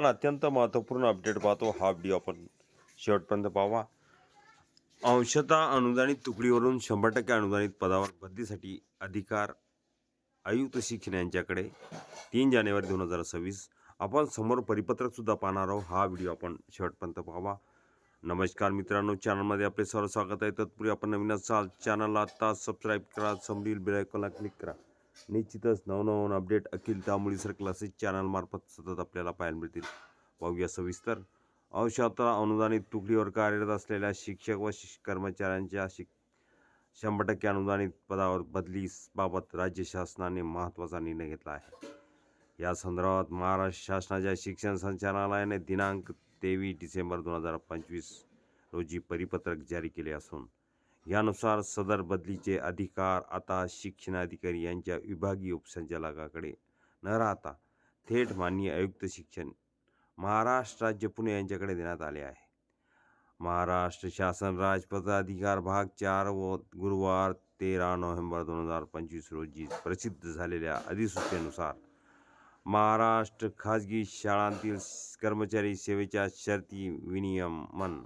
पण अत्यंत महत्त्वपूर्ण अपडेट पाहतो. हा व्हिडिओ आपण शेवटपर्यंत पाहावा अंशतः अनुदानित तुकडीवरून शंभर टक्के अनुदानित पदावर बदलीसाठी अधिकार आयुक्त शिक्षण यांच्याकडे तीन जानेवारी दोन हजार सव्वीस. आपण समोर परिपत्रकसुद्धा पाहणार आहोत. हा व्हिडिओ आपण शेवटपर्यंत पाहावा नमस्कार मित्रांनो चॅनलमध्ये आपले सर्व स्वागत आहे. तत्पूर्वी आपण नवीन असाल चॅनलला आत्ता सबस्क्राईब करा समोरील बेलायकॉनला क्लिक करा. निश्चितच नवनवन update Akhil Tamboli sir classes चॅनलमार्फत सतत आपल्याला पाहायला मिळतील. पाहूया सविस्तर. औषधा अनुदानित तुकडीवर कार्यरत असलेल्या शिक्षक व शिक कर्मचाऱ्यांच्या शिक शंभर टक्के अनुदानित पदावर बदलीबाबत राज्य शासनाने महत्त्वाचा निर्णय घेतला आहे. या संदर्भात महाराष्ट्र शासनाच्या शिक्षण संचालनालयाने दिनांक तेवीस डिसेंबर दोन हजार पंचवीस रोजी परिपत्रक जारी केले असून यानुसार सदर बदलीचे अधिकार आता शिक्षणाधिकारी यांच्या विभागीय उपसंचालकाकडे न राहता थेट माननीय आयुक्त शिक्षण महाराष्ट्र राज्य पुणे यांच्याकडे देण्यात आले आहे. महाराष्ट्र शासन राजपत्राधिकार भाग चार व गुरुवार तेरा नोव्हेंबर दोन हजार पंचवीस रोजी प्रसिद्ध झालेल्या अधिसूचनेनुसार महाराष्ट्र खाजगी शाळांतील कर्मचारी सेवेच्या शर्ती विनियमन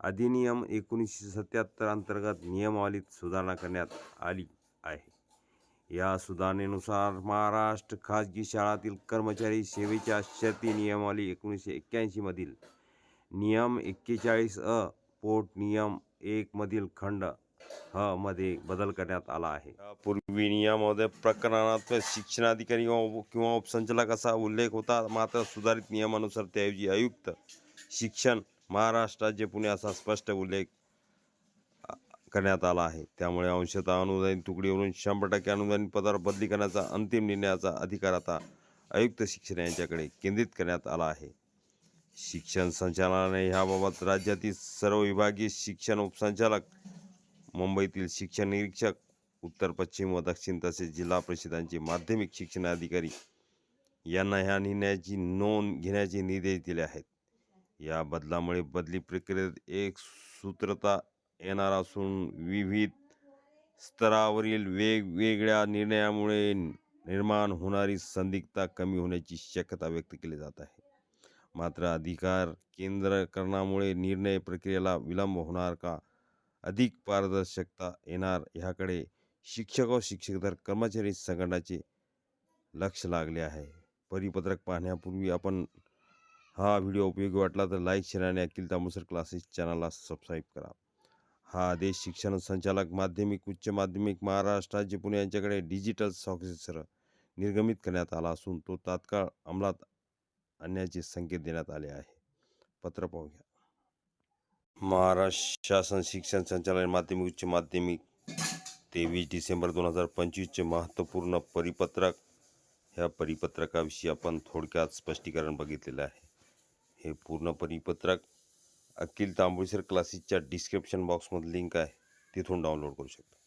अधिनियम एकोणीसशे सत्याहत्तर अंतर्गत नियमावलीत सुधारणा करण्यात आली आहे. या सुधारणेनुसार महाराष्ट्र खाजगी शाळातील कर्मचारी सेवेच्या शर्ती नियमावली एकोणीसशे एक्क्याऐंशीमधील नियम एक्केचाळीस अ पोट नियम एकमधील खंड ह मध्ये बदल करण्यात आला आहे. पूर्वी नियमामध्ये प्रकरणात शिक्षणाधिकारी किंवा किंवा उपसंचालक असा उल्लेख होता मात्र सुधारित नियमानुसार त्याऐवजी आयुक्त शिक्षण महाराष्ट्र राज्य पुणे असा स्पष्ट उल्लेख करण्यात आला आहे त्यामुळे अंशतः अनुदानित तुकडीवरून शंभर टक्के अनुदानित पदावर बदली करण्याचा अंतिम निर्णयाचा अधिकार आता आयुक्त शिक्षण यांच्याकडे केंद्रित करण्यात आला आहे. शिक्षण संचालनाने ह्याबाबत राज्यातील सर्व विभागीय शिक्षण उपसंचालक मुंबईतील शिक्षण निरीक्षक उत्तर पश्चिम व दक्षिण तसेच जिल्हा परिषदांचे माध्यमिक शिक्षण अधिकारी यांना ह्या निर्णयाची नोंद घेण्याचे निर्देश दिले आहेत. या बदलामुळे बदली प्रक्रियेत एक सूत्रता येणार असून विविध स्तरावरील वेगवेगळ्या निर्णयामुळे निर्माण होणारी संदिग्धता कमी होण्याची शक्यता व्यक्त केली जात आहे. मात्र अधिकार केंद्रकरणामुळे निर्णय प्रक्रियेला विलंब होणार का? अधिक पारदर्शकता येणार ह्याकडे शिक्षक व शिक्षकेतर कर्मचारी संघटनाचे लक्ष लागले आहे. परिपत्रक पाहण्यापूर्वी आपण हा व्हिडिओ उपयोगी वाटला तर लाईक शेअर आणि अखिल तांबुसर क्लासेस चॅनलला सबस्क्राईब करा. हा आदेश शिक्षण संचालक माध्यमिक उच्च माध्यमिक महाराष्ट्र राज्य पुणे यांच्याकडे डिजिटल सॉक्सेसर निर्गमित करण्यात आला असून तो तात्काळ अंमलात आणण्याचे संकेत देण्यात आले आहे. पत्र पाहूया महाराष्ट्र शासन शिक्षण संचालन माध्यमिक उच्च माध्यमिक तेवीस डिसेंबर दोन हजार पंचवीसचे महत्त्वपूर्ण परिपत्रक ह्या परिपत्रकाविषयी आपण थोडक्यात स्पष्टीकरण बघितलेलं आहे. हे पूर्ण परिपत्रक अखिल तांबुळसर क्लासेसच्या डिस्क्रिप्शन बॉक्समध्ये लिंक आहे. तिथून डाउनलोड करू शकता.